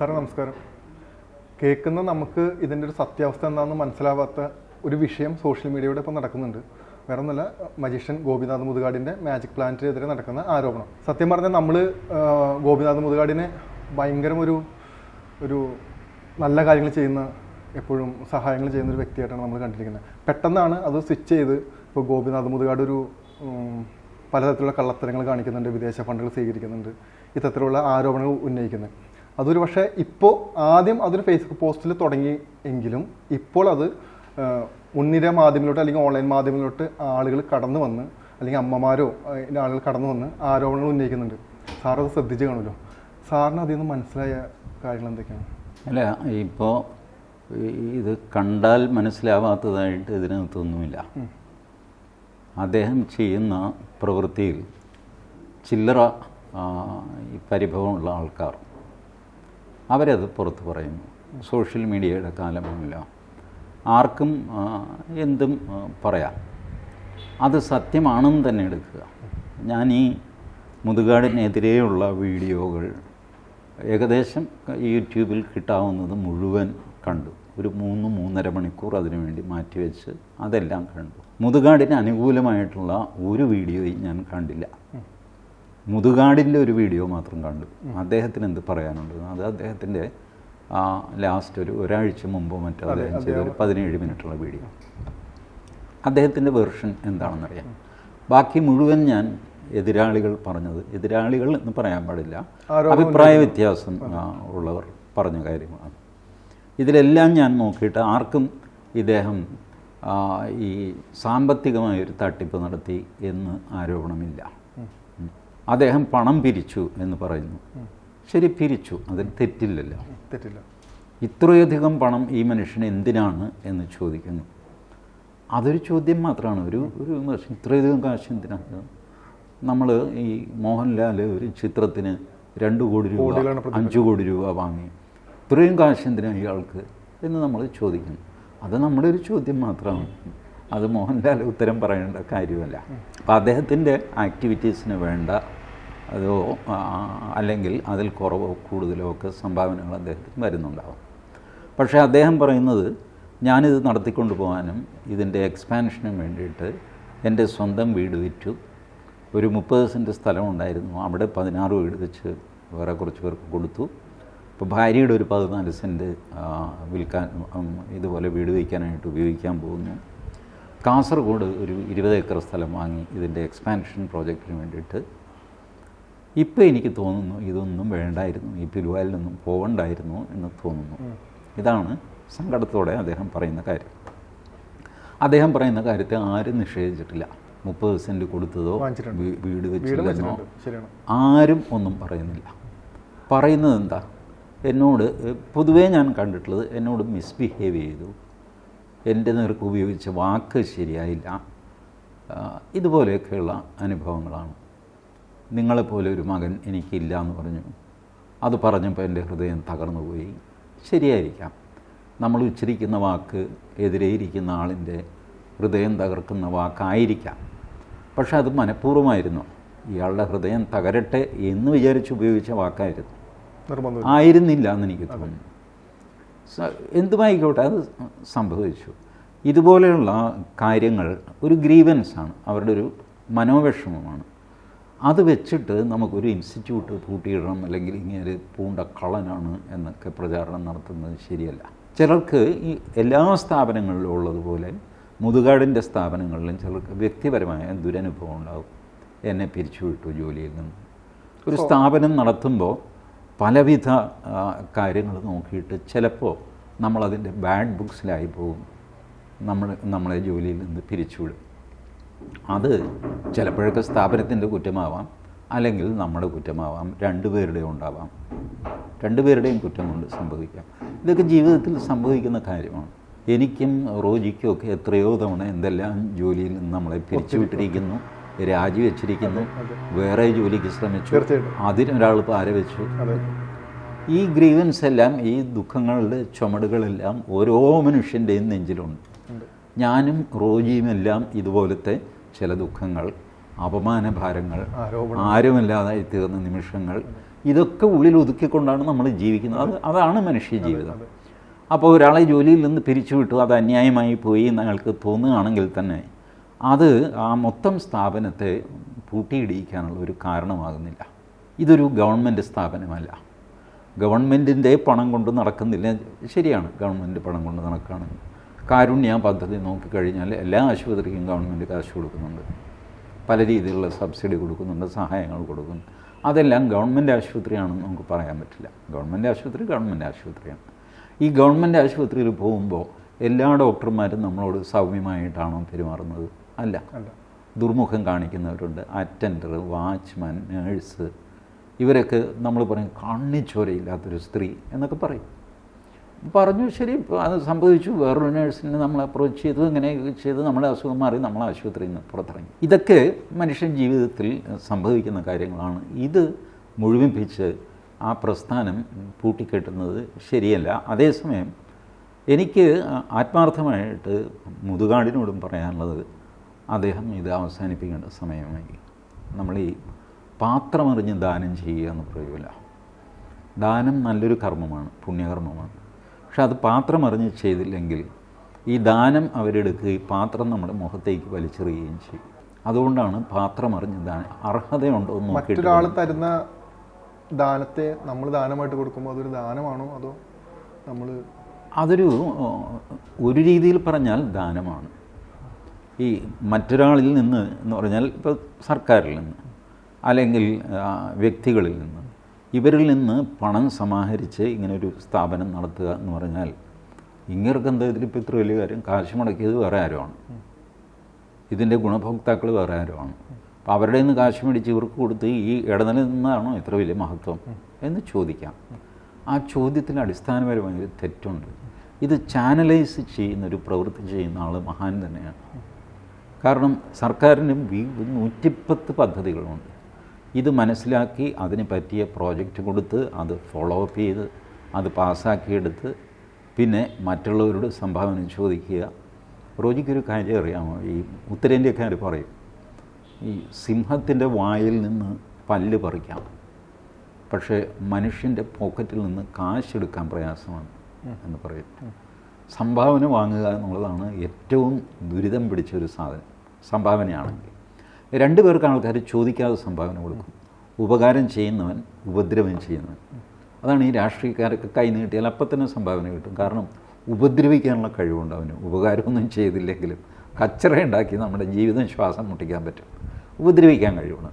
സാറേ നമസ്കാരം. കേൾക്കുന്ന നമുക്ക് ഇതിന്റെ ഒരു സത്യാവസ്ഥ എന്താണെന്ന് മനസ്സിലാവാത്ത ഒരു വിഷയം സോഷ്യൽ മീഡിയയുടെ ഇപ്പം നടക്കുന്നുണ്ട്. വേറെ ഒന്നുമല്ല മജീഷ്യൻ ഗോപിനാഥ് മുതുകാടിന്റെ മാജിക് പ്ലാനറ്റിനെതിരെ നടക്കുന്ന ആരോപണം. സത്യം പറഞ്ഞാൽ നമ്മൾ ഗോപിനാഥ് മുതുകാടിനെ ഭയങ്കരം ഒരു ഒരു നല്ല കാര്യങ്ങൾ ചെയ്യുന്ന എപ്പോഴും സഹായങ്ങൾ ചെയ്യുന്ന ഒരു വ്യക്തിയായിട്ടാണ് നമ്മൾ കണ്ടിരിക്കുന്നത്. പെട്ടെന്നാണ് അത് സ്വിച്ച് ചെയ്ത് ഇപ്പോൾ ഗോപിനാഥ് മുതുകാട് ഒരു പലതരത്തിലുള്ള കള്ളത്തരങ്ങൾ കാണിക്കുന്നുണ്ട് വിദേശ ഫണ്ടുകൾ സ്വീകരിക്കുന്നുണ്ട്. ഇത്തരത്തിലുള്ള ആരോപണങ്ങൾ ഉന്നയിക്കുന്നത് അതൊരു പക്ഷേ ഇപ്പോൾ ആദ്യം അതൊരു ഫേസ്ബുക്ക് പോസ്റ്റിൽ തുടങ്ങി എങ്കിലും ഇപ്പോൾ അത് മുൻനിര മാധ്യമങ്ങളിലോട്ട് അല്ലെങ്കിൽ ഓൺലൈൻ മാധ്യമങ്ങളിലോട്ട് ആളുകൾ കടന്നു വന്ന് അല്ലെങ്കിൽ അമ്മമാരോ അതിന്റെ ആളുകൾ കടന്നു വന്ന് ആരോപണങ്ങൾ ഉന്നയിക്കുന്നുണ്ട്. സാർ അത് ശ്രദ്ധിച്ച് കാണുമല്ലോ. സാറിന് അതിൽ നിന്ന് മനസ്സിലായ കാര്യങ്ങൾ എന്തൊക്കെയാണ്? അല്ല ഇപ്പോൾ ഇത് കണ്ടാൽ മനസ്സിലാവാത്തതായിട്ട് ഇതിനകത്തൊന്നുമില്ല. അദ്ദേഹം ചെയ്യുന്ന പ്രവൃത്തിയിൽ ചില്ലറ പരിഭവമുള്ള ആൾക്കാർ അവരത് പുറത്ത് പറയുന്നു. സോഷ്യൽ മീഡിയയുടെ കാലമല്ല. ആർക്കും എന്തും പറയാം. അത് സത്യമാണെന്ന് തന്നെ എടുക്കുക. ഞാൻ ഈ മുതുകാടിനെതിരെയുള്ള വീഡിയോകൾ ഏകദേശം യൂട്യൂബിൽ കിട്ടാവുന്നത് മുഴുവൻ കണ്ടു. ഒരു മൂന്ന് മൂന്നര മണിക്കൂർ അതിനുവേണ്ടി മാറ്റിവെച്ച് അതെല്ലാം കണ്ടു. മുതുകാടിന് അനുകൂലമായിട്ടുള്ള ഒരു വീഡിയോയും ഞാൻ കണ്ടില്ല. മുതുകാടിന്റെ ഒരു വീഡിയോ മാത്രം കണ്ടു. അദ്ദേഹത്തിന് എന്ത് പറയാനുണ്ട്? അത് അദ്ദേഹത്തിന്റെ ആ ലാസ്റ്റ് ഒരു ഒരാഴ്ച മുമ്പോ മറ്റോ അദ്ദേഹം ചെയ്ത ഒരു പതിനേഴ് മിനിറ്റുള്ള വീഡിയോ. അദ്ദേഹത്തിന്റെ വെർഷൻ എന്താണെന്നറിയാം? ബാക്കി മുഴുവൻ ഞാൻ എതിരാളികൾ പറഞ്ഞത് എതിരാളികൾ എന്ന് പറയാൻ പാടില്ല. അഭിപ്രായ വ്യത്യാസം ഉള്ളവർ പറഞ്ഞ കാര്യമാണ് ഇതിലെല്ലാം ഞാൻ നോക്കിയിട്ട് ആർക്കും ഇദ്ദേഹം ഈ സാമ്പത്തികമായൊരു തട്ടിപ്പ് നടത്തി എന്ന് ആരോപണമില്ല. അദ്ദേഹം പണം പിരിച്ചു എന്ന് പറയുന്നു. ശരി പിരിച്ചു. അതിന് തെറ്റില്ലല്ലോ. തെറ്റില്ല. ഇത്രയധികം പണം ഈ മനുഷ്യന് എന്തിനാണ് എന്ന് ചോദിക്കുന്നു. അതൊരു ചോദ്യം മാത്രമാണ്. ഒരു ഒരു മനുഷ്യൻ ഇത്രയധികം കാശ് എന്തിനാണ് നമ്മൾ ഈ മോഹൻലാൽ ഒരു ചിത്രത്തിന് രണ്ട് കോടി രൂപ അഞ്ച് കോടി രൂപ വാങ്ങി. ഇത്രയും കാശ് എന്തിനാണ് ഇയാൾക്ക് എന്ന് നമ്മൾ ചോദിക്കുന്നു. അത് നമ്മുടെ ഒരു ചോദ്യം മാത്രമാണ്. അത് മോഹൻലാൽ ഉത്തരം പറയേണ്ട കാര്യമല്ല. അപ്പോൾ അദ്ദേഹത്തിന്റെ ആക്ടിവിറ്റീസിന് വേണ്ട അതോ അല്ലെങ്കിൽ അതിൽ കുറവോ കൂടുതലോ ഒക്കെ സംഭാവനകൾ അദ്ദേഹത്തിന് വരുന്നുണ്ടാവും. പക്ഷേ അദ്ദേഹം പറയുന്നത് ഞാനിത് നടത്തിക്കൊണ്ട് പോകാനും ഇതിന്റെ എക്സ്പാൻഷനും വേണ്ടിയിട്ട് എന്റെ സ്വന്തം വീട് വിറ്റു. ഒരു മുപ്പത് സെന്റ് സ്ഥലം ഉണ്ടായിരുന്നു. അവിടെ പതിനാറ് വീട് വെച്ച് വേറെ കുറച്ച് പേർക്ക് കൊടുത്തു. ഇപ്പോൾ ഭാര്യയുടെ ഒരു പതിനാല് സെന്റ് വിൽക്കാൻ ഇതുപോലെ വീട് വയ്ക്കാനായിട്ട് ഉപയോഗിക്കാൻ പോകുന്നു. കാസർഗോഡ് ഒരു ഇരുപത് ഏക്കർ സ്ഥലം വാങ്ങി ഇതിന്റെ എക്സ്പാൻഷൻ പ്രോജക്റ്റിന് വേണ്ടിയിട്ട് ഇപ്പോൾ എനിക്ക് തോന്നുന്നു ഇതൊന്നും വേണ്ടായിരുന്നു ഈ പിലുവാലിലൊന്നും പോകണ്ടായിരുന്നു എന്ന് തോന്നുന്നു. ഇതാണ് സങ്കടത്തോടെ അദ്ദേഹം പറയുന്ന കാര്യം. അദ്ദേഹം പറയുന്ന കാര്യത്തെ ആരും നിഷേധിച്ചിട്ടില്ല. മുപ്പത് സെന്റ് കൊടുത്തതോ വീട് വെച്ചില്ലെന്നോ ആരും ഒന്നും പറയുന്നില്ല. പറയുന്നത് എന്താ? എന്നോട് പൊതുവേ ഞാൻ കണ്ടിട്ടുള്ളത് എന്നോട് മിസ്ബിഹേവ് ചെയ്തു. എന്റെ നേർക്ക് ഉപയോഗിച്ച വാക്ക് ശരിയായില്ല. ഇതുപോലെയൊക്കെയുള്ള അനുഭവങ്ങളാണ്. നിങ്ങളെപ്പോലെ ഒരു മകൻ എനിക്കില്ല എന്ന് പറഞ്ഞു. അത് പറഞ്ഞപ്പോൾ എന്റെ ഹൃദയം തകർന്നു പോയി. ശരിയായിരിക്കാം. നമ്മൾ ഉച്ചരിക്കുന്ന വാക്ക് എതിരെ ഇരിക്കുന്ന ആളിന്റെ ഹൃദയം തകർക്കുന്ന വാക്കായിരിക്കാം. പക്ഷെ അത് മനഃപൂർവമായിരുന്നു. ഇയാളുടെ ഹൃദയം തകരട്ടെ എന്ന് വിചാരിച്ച് ഉപയോഗിച്ച വാക്കായിരുന്നു. ആയിരുന്നില്ല എന്ന് എനിക്ക് തോന്നുന്നു. എന്തുമായിക്കോട്ടെ അത് സംഭവിച്ചു. ഇതുപോലെയുള്ള കാര്യങ്ങൾ ഒരു ഗ്രീവൻസാണ്. അവരുടെ ഒരു മനോവിഷമമാണ്. അത് വെച്ചിട്ട് നമുക്കൊരു ഇൻസ്റ്റിറ്റ്യൂട്ട് പൂട്ടിയിടണം അല്ലെങ്കിൽ ഇങ്ങനെ പൂണ്ട കളനാണ് എന്നൊക്കെ പ്രചാരണം നടത്തുന്നത് ശരിയല്ല. ചിലർക്ക് ഈ എല്ലാ സ്ഥാപനങ്ങളിലും ഉള്ളതുപോലെ മുതുകാടിന്റെ സ്ഥാപനങ്ങളിലും ചിലർക്ക് വ്യക്തിപരമായ ദുരനുഭവം ഉണ്ടാകും. എന്നെ പിരിച്ചുവിട്ടു ജോലിയിൽ നിന്ന്. ഒരു സ്ഥാപനം നടത്തുമ്പോൾ പലവിധ കാര്യങ്ങൾ നോക്കിയിട്ട് ചിലപ്പോൾ നമ്മളതിന്റെ ബാഡ് ബുക്സിലായി പോകും. നമ്മൾ നമ്മളെ ജോലിയിൽ നിന്ന് പിരിച്ചുവിടും അത് ചിലപ്പോഴൊക്കെ സ്ഥാപനത്തിന്റെ കുറ്റമാവാം അല്ലെങ്കിൽ നമ്മുടെ കുറ്റമാവാം രണ്ടുപേരുടെയും ഉണ്ടാവാം. രണ്ടുപേരുടെയും കുറ്റം കൊണ്ട് സംഭവിക്കാം. ഇതൊക്കെ ജീവിതത്തിൽ സംഭവിക്കുന്ന കാര്യമാണ്. എനിക്കും റോജിക്കും ഒക്കെ എത്രയോ തവണ എന്തെല്ലാം ജോലിയിൽ നിന്ന് നമ്മളെ പിരിച്ചുവിട്ടിരിക്കുന്നു രാജിവെച്ചിരിക്കുന്നു വേറെ ജോലിക്ക് ശ്രമിച്ചു. അതിനൊരാൾ പാരവെച്ചു. ഈ ഗ്രീവൻസ് എല്ലാം ഈ ദുഃഖങ്ങളുടെ ചുമടുകളെല്ലാം ഓരോ മനുഷ്യന്റെയും നെഞ്ചിലുണ്ട്. ഞാനും റോജിയുമെല്ലാം ഇതുപോലത്തെ ചില ദുഃഖങ്ങൾ അപമാന ഭാരങ്ങൾ ആരുമില്ലാതായി തീർന്ന നിമിഷങ്ങൾ ഇതൊക്കെ ഉള്ളിൽ ഒതുക്കിക്കൊണ്ടാണ് നമ്മൾ ജീവിക്കുന്നത്. അത് അതാണ് മനുഷ്യ ജീവിതം. അപ്പോൾ ഒരാളെ ജോലിയിൽ നിന്ന് പിരിച്ചുവിട്ടു അത് അന്യായമായി പോയി അയാൾക്ക് തോന്നുകയാണെങ്കിൽ തന്നെ അത് ആ മൊത്തം സ്ഥാപനത്തെ പൂട്ടിയിടിയിക്കാനുള്ള ഒരു കാരണമാകുന്നില്ല. ഇതൊരു ഗവൺമെന്റ് സ്ഥാപനമല്ല. ഗവൺമെന്റിന്റെ പണം കൊണ്ട് നടക്കുന്നില്ല. ശരിയാണ് ഗവൺമെന്റ് പണം കൊണ്ട് നടക്കുകയാണ് കാരുണ്യ പദ്ധതി നോക്കിക്കഴിഞ്ഞാൽ എല്ലാ ആശുപത്രിക്കും ഗവൺമെന്റ് കാശ് കൊടുക്കുന്നുണ്ട്. പല രീതിയിലുള്ള സബ്സിഡി കൊടുക്കുന്നുണ്ട് സഹായങ്ങൾ കൊടുക്കുന്നു അതെല്ലാം ഗവൺമെന്റ് ആശുപത്രിയാണെന്ന് നമുക്ക് പറയാൻ പറ്റില്ല. ഗവൺമെന്റ് ആശുപത്രി ഗവൺമെന്റ് ആശുപത്രിയാണ്. ഈ ഗവൺമെന്റ് ആശുപത്രിയിൽ പോകുമ്പോൾ എല്ലാ ഡോക്ടർമാരും നമ്മളോട് സൗമ്യമായിട്ടാണോ പെരുമാറുന്നത്? അല്ല. ദുർമുഖം കാണിക്കുന്നവരുണ്ട്. Attender watchman nurse. ഇവരൊക്കെ നമ്മൾ പറയും കണ്ണിച്ചോരയില്ലാത്തൊരു സ്ത്രീ എന്നൊക്കെ പറയും. പറഞ്ഞു ശരി അത് സംഭവിച്ചു. വേറൊരു നേഴ്സിനെ നമ്മൾ അപ്രോച്ച് ചെയ്തു. ഇങ്ങനെ ചെയ്ത്. നമ്മുടെ അസുഖം മാറി നമ്മളെ ആശുപത്രിയിൽ നിന്ന് പുറത്തിറങ്ങി. ഇതൊക്കെ മനുഷ്യൻ ജീവിതത്തിൽ സംഭവിക്കുന്ന കാര്യങ്ങളാണ്. ഇത് മുഴുമിപ്പിച്ച് ആ പ്രസ്ഥാനം പൂട്ടിക്കെട്ടുന്നത് ശരിയല്ല. അതേസമയം എനിക്ക് ആത്മാർത്ഥമായിട്ട് മുതുകാടിനോടും പറയാനുള്ളത് അദ്ദേഹം ഇത് അവസാനിപ്പിക്കേണ്ട സമയമായി. നമ്മൾ ഈ പാത്രമറിഞ്ഞ് ദാനം ചെയ്യുക എന്ന് പറയൂല ദാനം നല്ലൊരു കർമ്മമാണ് പുണ്യകർമ്മമാണ്. പക്ഷെ അത് പാത്രം അറിഞ്ഞ് ചെയ്തില്ലെങ്കിൽ ഈ ദാനം അവരെടുക്കുകയും പാത്രം നമ്മുടെ മുഖത്തേക്ക് വലിച്ചെറിയുകയും ചെയ്യും. അതുകൊണ്ടാണ് പാത്രം അറിഞ്ഞ് ദാനം അർഹതയുണ്ടോ എന്ന് മറ്റൊരാൾ തരുന്ന ദാനത്തെ നമ്മൾ ദാനമായിട്ട് കൊടുക്കുമ്പോൾ അതൊരു ദാനമാണോ അതോ നമ്മൾ അതൊരു ഒരു രീതിയിൽ പറഞ്ഞാൽ ദാനമാണ്. ഈ മറ്റൊരാളിൽ നിന്ന് എന്ന് പറഞ്ഞാൽ ഇപ്പോൾ സർക്കാരിൽ നിന്ന് അല്ലെങ്കിൽ വ്യക്തികളിൽ നിന്ന് ഇവരിൽ നിന്ന് പണം സമാഹരിച്ച് ഇങ്ങനെ ഒരു സ്ഥാപനം നടത്തുക എന്ന് പറഞ്ഞാൽ ഇങ്ങർക്ക് എന്താ ഇതിലിപ്പോൾ ഇത്ര വലിയ കാര്യം? കാശ് മുടക്കിയത് വേറെ ആരുമാണ്? ഇതിന്റെ ഗുണഭോക്താക്കൾ വേറെ ആരുമാണ്? അപ്പോൾ അവരുടെ നിന്ന് കാശ് മേടിച്ച് ഇവർക്ക് കൊടുത്ത് ഈ ഇടനില നിന്നാണോ ഇത്ര വലിയ മഹത്വം എന്ന് ചോദിക്കാം. ആ ചോദ്യത്തിന് അടിസ്ഥാനപരമായ ഒരു തെറ്റുണ്ട്. ഇത് ചാനലൈസ് ചെയ്യുന്ന ഒരു പ്രവൃത്തി ചെയ്യുന്ന ആൾ മഹാൻ തന്നെയാണ്. കാരണം സർക്കാരിനും നൂറ്റിപ്പത്ത് പദ്ധതികളുണ്ട്. ഇത് മനസ്സിലാക്കി അതിന് പറ്റിയ പ്രോജക്റ്റ് കൊടുത്ത് അത് ഫോളോ അപ്പ് ചെയ്ത് അത് പാസ്സാക്കിയെടുത്ത് പിന്നെ മറ്റുള്ളവരോട് സംഭാവന ചോദിക്കുക. റോജിക്കൊരു കാര്യം അറിയാമോ? ഈ ഉത്തരേന്ത്യക്കാർ പറയും ഈ സിംഹത്തിന്റെ വായിൽ നിന്ന് പല്ല് പറിക്കാം. പക്ഷേ മനുഷ്യന്റെ പോക്കറ്റിൽ നിന്ന് കാശെടുക്കാൻ പ്രയാസമാണ് എന്ന് പറയും. സംഭാവന വാങ്ങുക എന്നുള്ളതാണ് ഏറ്റവും ദുരിതം പിടിച്ച ഒരു സാധനം സംഭാവനയാണെങ്കിൽ. രണ്ടു പേർക്ക് ആൾക്കാർ ചോദിക്കാതെ സംഭാവന കൊടുക്കും. ഉപകാരം ചെയ്യുന്നവൻ ഉപദ്രവം ചെയ്യുന്നവൻ. അതാണ് ഈ രാഷ്ട്രീയക്കാരൊക്കെ കൈ നീട്ടിയാൽ അപ്പം തന്നെ സംഭാവന കിട്ടും. കാരണം ഉപദ്രവിക്കാനുള്ള കഴിവുണ്ട് അവന്. ഉപകാരമൊന്നും ചെയ്തില്ലെങ്കിലും കച്ചറ ഉണ്ടാക്കി നമ്മുടെ ജീവിതം ശ്വാസം മുട്ടിക്കാൻ പറ്റും. ഉപദ്രവിക്കാൻ കഴിവുള്ള